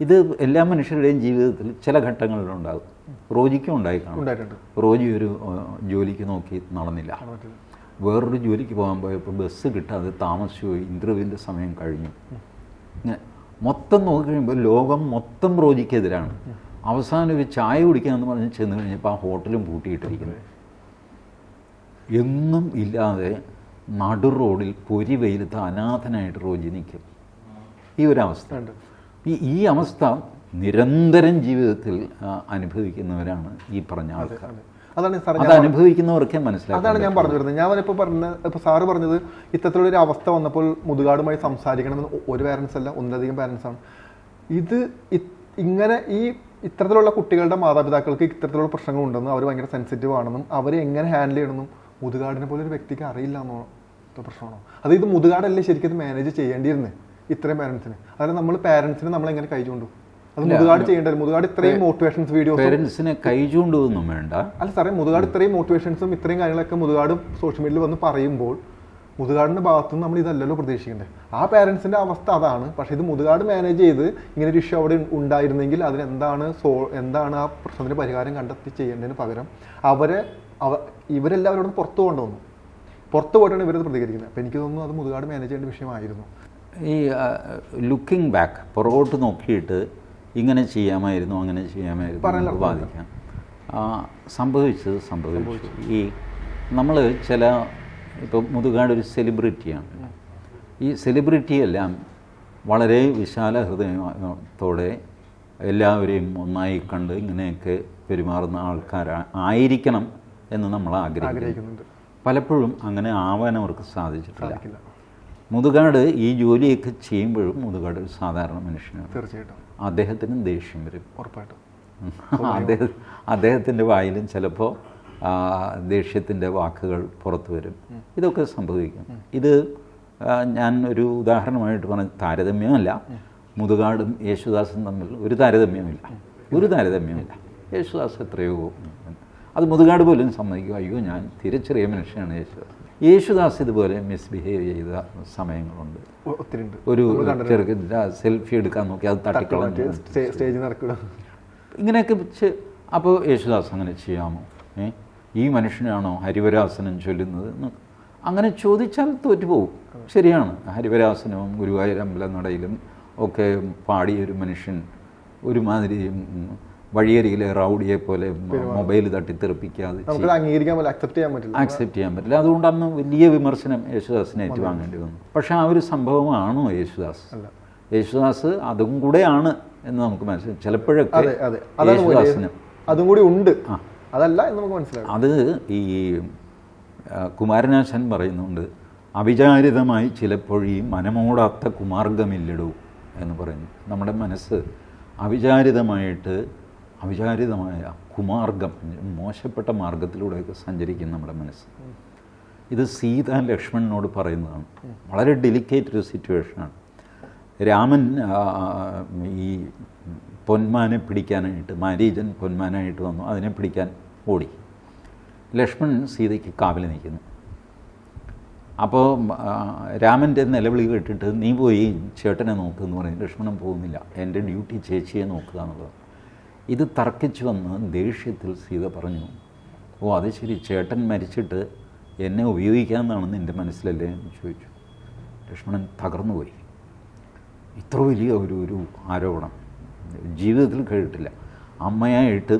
ഇത് എല്ലാ മനുഷ്യരുടെയും ജീവിതത്തിൽ ചില ഘട്ടങ്ങളിലുണ്ടാകും. റോജിക്കും ഉണ്ടായി കാണും. റോജി ഒരു ജോലിക്ക് നോക്കി നടന്നില്ല. വേറൊരു ജോലിക്ക് പോകാൻ പോയപ്പോൾ ബസ് കിട്ടാതെ താമസിച്ചു പോയി. ഇന്റർവ്യൂവിന്റെ സമയം കഴിഞ്ഞു. മൊത്തം മൊത്തം നോക്കിക്കഴിയുമ്പോൾ ലോകം മൊത്തം റോജിക്കെതിരാണ്. അവസാനം ഒരു ചായ കുടിക്കാമെന്ന് പറഞ്ഞ് ചെന്ന് കഴിഞ്ഞപ്പോൾ ആ ഹോട്ടലും പൂട്ടിയിട്ടിരിക്കുന്നത് എന്നും ഇല്ലാതെ നടു റോഡിൽ പൊരി വെയിലത്ത് അനാഥനായിട്ട് റോജി നിൽക്കും. ഈ ഒരു അവസ്ഥ. ഈ അവസ്ഥ നിരന്തരം ജീവിതത്തിൽ അനുഭവിക്കുന്നവരാണ് ഈ പറഞ്ഞ ആൾക്കാർ. അതെ. അതാണ് സാർ അത് അനുഭവിക്കുന്നവർക്കേ മനസ്സിലാക്കാം അതാണ് ഞാൻ പറഞ്ഞു വരുന്നത്. ഞാൻ ഇപ്പോൾ പറഞ്ഞ ഇപ്പോൾ സാറ് പറഞ്ഞത് ഇത്തരത്തിലുള്ള ഒരു അവസ്ഥ വന്നപ്പോൾ മുതുകാടുമായി സംസാരിക്കണമെന്ന് ഒരു പാരൻസ് അല്ല ഒന്നിലധികം പാരൻസ് ആണ്. ഇത് ഇങ്ങനെ ഈ ഇത്തരത്തിലുള്ള കുട്ടികളുടെ മാതാപിതാക്കൾക്ക് ഇത്തരത്തിലുള്ള പ്രശ്നങ്ങൾ ഉണ്ടെന്നും അവർ ഭയങ്കര സെൻസിറ്റീവ് ആണെന്നും അവരെ എങ്ങനെ ഹാൻഡിൽ ചെയ്യണമെന്നും മുതുകാടിനെ പോലെ ഒരു വ്യക്തിക്ക് അറിയില്ല എന്നോ പ്രശ്നമാണോ? അത് ഇത് മുതുകാടല്ലേ ശരിക്കും മാനേജ് ചെയ്യേണ്ടിയിരുന്നത് ഇത്രയും പാരൻസിന് അതായത് നമ്മൾ പാരൻസിന് നമ്മൾ എങ്ങനെ കൈ അത് മുതുകാട് ചെയ്യേണ്ടത്. മുതുകാട് ഇത്രയും മോട്ടിവേഷൻസ് വീഡിയോസ് പേരൻസിനെ കൈചൂണ്ടുവൊന്നും വേണ്ട. അല്ല സാറേ മുതുകാട് ഇത്രയും മോട്ടിവേഷൻസും ഇത്രയും കാര്യങ്ങളൊക്കെ മുതുകാട് സോഷ്യൽ മീഡിയയിൽ വന്ന് പറയുമ്പോൾ മുതുകാടിന്റെ ഭാഗത്തുനിന്ന് നമ്മൾ ഇതല്ലല്ലോ പ്രതീക്ഷിക്കേണ്ടത്. ആ പേരൻസിന്റെ അവസ്ഥ അതാണ്. പക്ഷെ ഇത് മുതുകാട് മാനേജ് ചെയ്ത് ഇങ്ങനെ ഒരു ഇഷ്യൂ അവിടെ ഉണ്ടായിരുന്നെങ്കിൽ അതിനെന്താണ് സോ എന്താണ് ആ പ്രശ്നത്തിന് പരിഹാരം കണ്ടെത്തി ചെയ്യേണ്ടതിന് പകരം അവരെ അവ ഇവരെല്ലാവരോടും പുറത്തു കൊണ്ടുവന്നു പുറത്തു പോയിട്ടാണ് ഇവരത് പ്രതികരിക്കുന്നത്. അപ്പം എനിക്ക് തോന്നുന്നു അത് മുതുകാട് മാനേജ് ചെയ്യേണ്ട വിഷയമായിരുന്നു. ഈ ലുക്കിംഗ് ബാക്ക് പുറകോട്ട് നോക്കിയിട്ട് ഇങ്ങനെ ചെയ്യാമായിരുന്നു അങ്ങനെ ചെയ്യാമായിരുന്നു ബാധിക്കാം സംഭവിച്ചത് സംഭവിച്ചു. ഈ നമ്മൾ ചില ഇപ്പോൾ മുതുകാട് ഒരു സെലിബ്രിറ്റിയാണ്. ഈ സെലിബ്രിറ്റിയെല്ലാം വളരെ വിശാല ഹൃദയത്തോടെ എല്ലാവരെയും ഒന്നായി കണ്ട് ഇങ്ങനെയൊക്കെ പെരുമാറുന്ന ആൾക്കാർ ആയിരിക്കണം എന്ന് നമ്മൾ ആഗ്രഹിക്കുന്നു. ആഗ്രഹിക്കുന്നുണ്ട്. പലപ്പോഴും അങ്ങനെ ആവാൻ അവർക്ക് സാധിച്ചിട്ടില്ല. മുതുകാട് ഈ ജോലിയൊക്കെ ചെയ്യുമ്പോഴും മുതുകാട് ഒരു സാധാരണ മനുഷ്യനാണ്. തീർച്ചയായിട്ടും. അദ്ദേഹത്തിനും ദേഷ്യം വരും. ഉറപ്പായിട്ടും. അദ്ദേഹം അദ്ദേഹത്തിന്റെ വായിലും ചിലപ്പോൾ ദേഷ്യത്തിന്റെ വാക്കുകൾ പുറത്തു വരും. ഇതൊക്കെ സംഭവിക്കും. ഇത് ഞാൻ ഒരു ഉദാഹരണമായിട്ട് പറഞ്ഞ താരതമ്യമല്ല. മുതുകാടും യേശുദാസും തമ്മിൽ ഒരു താരതമ്യമില്ല. ഒരു താരതമ്യമില്ല. യേശുദാസ് എത്രയോ. അത് മുതുകാട് പോലും സമ്മതിക്കും. അയ്യോ ഞാൻ തിരിച്ചറിയ മനുഷ്യനാണ് യേശുദാസ്. യേശുദാസ് ഇതുപോലെ മിസ്ബിഹേവ് ചെയ്ത സമയങ്ങളുണ്ട്. ഒത്തിരി ഒരു ചെറുക്കൻ സെൽഫി എടുക്കാൻ നോക്കി അത് തട്ടിക്കളഞ്ഞു. സ്റ്റേജ് ഇങ്ങനെയൊക്കെ അപ്പോൾ യേശുദാസ് അങ്ങനെ ചെയ്യാമോ? ഏ? ഈ മനുഷ്യനാണോ ഹരിവരാസനം ചൊല്ലുന്നത് എന്ന് അങ്ങനെ ചോദിച്ചാൽ തോറ്റുപോകും. ശരിയാണ്. ഹരിവരാസനവും ഗുരുവായൂരമ്പല നടയിലും ഒക്കെ പാടിയൊരു മനുഷ്യൻ ഒരുമാതിരി വഴിയരികിലെ റൗഡിയെ പോലെ മൊബൈൽ തട്ടിത്തെറിപ്പിക്കാതെ നമുക്കത് അക്സെപ്റ്റ് ചെയ്യാൻ പറ്റില്ല. ആക്സെപ്റ്റ് ചെയ്യാൻ പറ്റില്ല. അതുകൊണ്ട് അന്ന് വലിയ വിമർശനം യേശുദാസിനെ ഏറ്റുവാങ്ങേണ്ടി വന്നു. പക്ഷെ ആ ഒരു സംഭവമാണോ യേശുദാസ്? യേശുദാസ് അതും കൂടെയാണ് എന്ന് നമുക്ക് മനസ്സിലായി. ചിലപ്പോഴൊക്കെ യേശുദാസിന് അതും കൂടി ഉണ്ട്. അതല്ല എന്ന് നമുക്ക് മനസ്സിലാകും അത് ഈ കുമാരനാശൻ പറയുന്നുണ്ട് അവിചാരിതമായി ചിലപ്പോഴീ മനമോടാത്ത കുമാർഗമില്ലടൂ എന്ന് പറയുന്നു. നമ്മുടെ മനസ്സ് അവിചാരിതമായിട്ട് അവിചാരിതമായ കുമാർഗം മോശപ്പെട്ട മാർഗത്തിലൂടെയൊക്കെ സഞ്ചരിക്കും നമ്മുടെ മനസ്സ്. ഇത് സീത ലക്ഷ്മണനോട് പറയുന്നതാണ്. വളരെ ഡെലിക്കേറ്റ് ഒരു സിറ്റുവേഷനാണ് രാമൻ ഈ പൊന്മാനെ പിടിക്കാനായിട്ട് മാരീജൻ പൊന്മാനായിട്ട് വന്നു. അതിനെ പിടിക്കാൻ ഓടി. ലക്ഷ്മണൻ സീതയ്ക്ക് കാവിൽ നിൽക്കുന്നു. അപ്പോൾ രാമന്റെ നിലവിളി കേട്ടിട്ട് നീ പോയി ചേട്ടനെ നോക്കുക എന്ന് പറയും ലക്ഷ്മണൻ പോകുന്നില്ല. എന്റെ ഡ്യൂട്ടി ചേച്ചിയെ നോക്കുക എന്നുള്ളത്. ഇത് തർക്കിച്ചു വന്ന് ദേഷ്യത്തിൽ സീത പറഞ്ഞു. ഓ അത് ശരി. ചേട്ടൻ മരിച്ചിട്ട് എന്നെ ഉപയോഗിക്കാമെന്നാണ് എന്റെ മനസ്സിലല്ലേ? എന്ന് ചോദിച്ചു. ലക്ഷ്മണൻ തകർന്നുപോയി ഇത്ര വലിയ ഒരു ഒരു ആരോപണം ജീവിതത്തിൽ കേട്ടിട്ടില്ല. അമ്മയായിട്ട്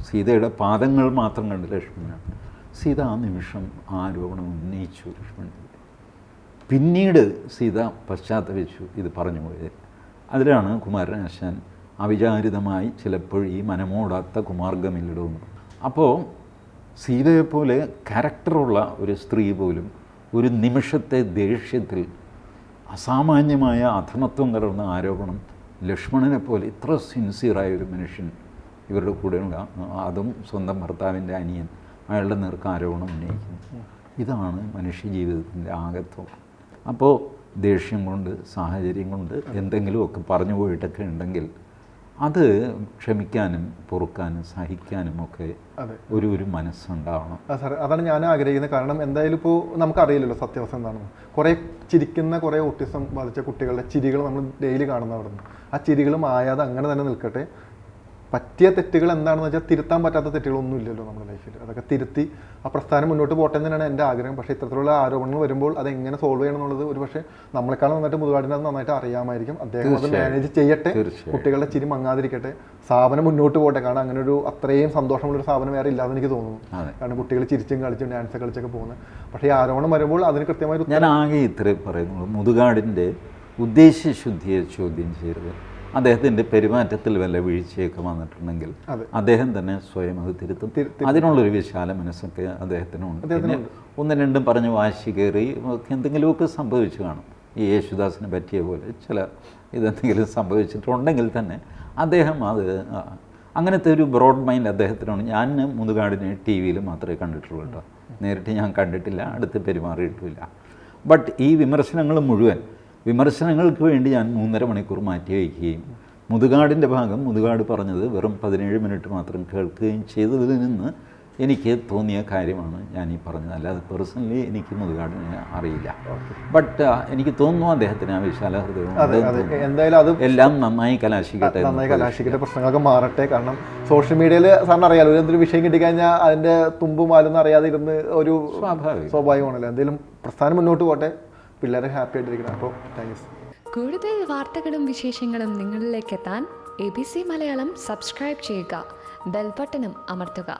സീതയുടെ പാദങ്ങൾ മാത്രം കണ്ട് ലക്ഷ്മണൻ സീത ആ നിമിഷം ആരോപണം ഉന്നയിച്ചു ലക്ഷ്മണൻ പിന്നീട് സീത പശ്ചാത്തപിച്ചു ഇത് പറഞ്ഞു പോയത്. അതിലാണ് കുമാരനാശാൻ അവിചാരിതമായി ചിലപ്പോൾ ഈ മനമോടാത്ത കുമാർഗമില്ലിടുന്നു അപ്പോൾ സീതയെപ്പോലെ പോലെ ക്യാരക്ടറുള്ള ഒരു സ്ത്രീ പോലും ഒരു നിമിഷത്തെ ദേഷ്യത്തിൽ അസാമാന്യമായ അധമത്വം കലർന്ന ആരോപണം ലക്ഷ്മണനെ പോലെ ഇത്ര സിൻസിയറായ ഒരു മനുഷ്യൻ ഇവരുടെ കൂടെയുള്ള അതും സ്വന്തം ഭർത്താവിന്റെ അനിയൻ അയാളുടെ നേർക്ക് ആരോപണം ഉന്നയിക്കുന്നു. ഇതാണ് മനുഷ്യ ജീവിതത്തിന്റെ ആകത്വം അപ്പോൾ ദേഷ്യം കൊണ്ട് സാഹചര്യം കൊണ്ട് എന്തെങ്കിലുമൊക്കെ പറഞ്ഞു പോയിട്ടൊക്കെ ഉണ്ടെങ്കിൽ അത് ക്ഷമിക്കാനും പൊറുക്കാനും സഹിക്കാനും ഒക്കെ ഒരു ഒരു മനസ്സുണ്ടാവണം. സാറേ അതാണ് ഞാൻ ആഗ്രഹിക്കുന്നത്. കാരണം എന്തായാലും ഇപ്പോൾ നമുക്കറിയില്ലല്ലോ സത്യാവസ്ഥ എന്താണെന്ന്. കുറേ ചിരിക്കുന്ന കുറേ ഓട്ടിസം ബാധിച്ച കുട്ടികളുടെ ചിരികൾ നമ്മൾ ഡെയിലി കാണുന്ന അവിടെ നിന്ന് ആ ചിരികളും ആയാതെ അങ്ങനെ തന്നെ നിൽക്കട്ടെ. പറ്റിയ തെറ്റുകൾ എന്താണെന്ന് വെച്ചാൽ തിരുത്താൻ പറ്റാത്ത തെറ്റുകളൊന്നും ഇല്ലല്ലോ നമ്മുടെ ലൈഫിൽ അതൊക്കെ തിരുത്തി ആ പ്രസ്ഥാനം മുന്നോട്ട് പോട്ടെ തന്നെയാണ് എന്റെ ആഗ്രഹം. പക്ഷേ ഇത്തരത്തിലുള്ള ആരോപണങ്ങൾ വരുമ്പോൾ അത് എങ്ങനെ സോൾവ് ചെയ്യണം എന്നുള്ളത് ഒരു പക്ഷേ നമ്മളെക്കാളും നന്നായിട്ട് മുതുകാടിനെ നന്നായിട്ട് അറിയാമായിരിക്കും. അദ്ദേഹം അത് മാനേജ് ചെയ്യട്ടെ. കുട്ടികളുടെ ചിരി മങ്ങാതിരിക്കട്ടെ. സ്ഥാപനം മുന്നോട്ട് പോട്ടെ. കാരണം അങ്ങനെ ഒരു അത്രയും സന്തോഷമുള്ള ഒരു സ്ഥാപനം വേറെ ഇല്ലാതെ എനിക്ക് തോന്നുന്നു. കാരണം കുട്ടികൾ ചിരിച്ചും കളിച്ചും ഡാൻസ് കളിച്ചൊക്കെ പോകുന്നത്. പക്ഷേ ഈ ആരോപണം വരുമ്പോൾ അതിന് കൃത്യമായി ഞാൻ ആകെ ഇത്രയും പറയുന്നുള്ളൂ. മുതുകാടിന്റെ ഉദ്ദേശ്യശുദ്ധിയെ ചോദ്യം ചെയ്യരുത്. അദ്ദേഹത്തിന്റെ പെരുമാറ്റത്തിൽ വല്ല വീഴ്ചയൊക്കെ വന്നിട്ടുണ്ടെങ്കിൽ അദ്ദേഹം തന്നെ സ്വയം അത് തിരുത്തും. അതിനുള്ളൊരു വിശാല മനസ്സൊക്കെ അദ്ദേഹത്തിനുണ്ട്. പിന്നെ ഒന്നും രണ്ടും പറഞ്ഞ് വാശി കയറി എന്തെങ്കിലുമൊക്കെ സംഭവിച്ചു കാണും. ഈ യേശുദാസിനെ പറ്റിയ പോലെ ചില ഇതെന്തെങ്കിലും സംഭവിച്ചിട്ടുണ്ടെങ്കിൽ തന്നെ അദ്ദേഹം അത് അങ്ങനത്തെ ഒരു ബ്രോഡ് മൈൻഡ് അദ്ദേഹത്തിനാണ് ഞാൻ മുതുകാടിനെ ടി വിയിൽ മാത്രമേ കണ്ടിട്ടുള്ളൂ കേട്ടോ. നേരിട്ട് ഞാൻ കണ്ടിട്ടില്ല അടുത്ത് പെരുമാറിയിട്ടുമില്ല. ബട്ട് ഈ വിമർശനങ്ങൾ മുഴുവൻ വിമർശനങ്ങൾക്ക് വേണ്ടി ഞാൻ മൂന്നര മണിക്കൂർ മാറ്റി വയ്ക്കുകയും മുതുകാടിന്റെ ഭാഗം മുതുകാട് പറഞ്ഞത് വെറും പതിനേഴ് മിനിറ്റ് മാത്രം കേൾക്കുകയും ചെയ്തതിൽ നിന്ന് എനിക്ക് തോന്നിയ കാര്യമാണ് ഞാൻ ഈ പറഞ്ഞത്. അല്ലാതെ പേഴ്സണലി എനിക്ക് മുതുകാടിനെ അറിയില്ല. ബട്ട് എനിക്ക് തോന്നുന്നു അദ്ദേഹത്തിന് ആ വിശാല തോന്നുന്നു. എന്തായാലും അത് എല്ലാം നന്നായി കലാശിക്കട്ടെ നന്നായി കലാശിക്കട്ടെ പ്രശ്നങ്ങളൊക്കെ മാറട്ടെ. കാരണം സോഷ്യൽ മീഡിയയിൽ സാറിന് അറിയാലോ ഒരു എന്തൊരു വിഷയം കിട്ടിക്കഴിഞ്ഞാൽ അതിന്റെ തുമ്പും മാലൊന്നും അറിയാതെ ഇരുന്ന് ഒരു സ്വാഭാവിക. സ്വാഭാവികമാണല്ലോ. എന്തെങ്കിലും പ്രസ്ഥാനം മുന്നോട്ട് പോട്ടെ. പിള്ളേരെ ഹാപ്പി ആയിട്ടിരിക്കണം. അപ്പോൾ താങ്ക്സ് കൂടുതൽ വാർത്തകളും വിശേഷങ്ങളും നിങ്ങളിലേക്ക് എത്താൻ A B C Malayalam subscribe ചെയ്യുക. ബെൽബട്ടനും അമർത്തുക.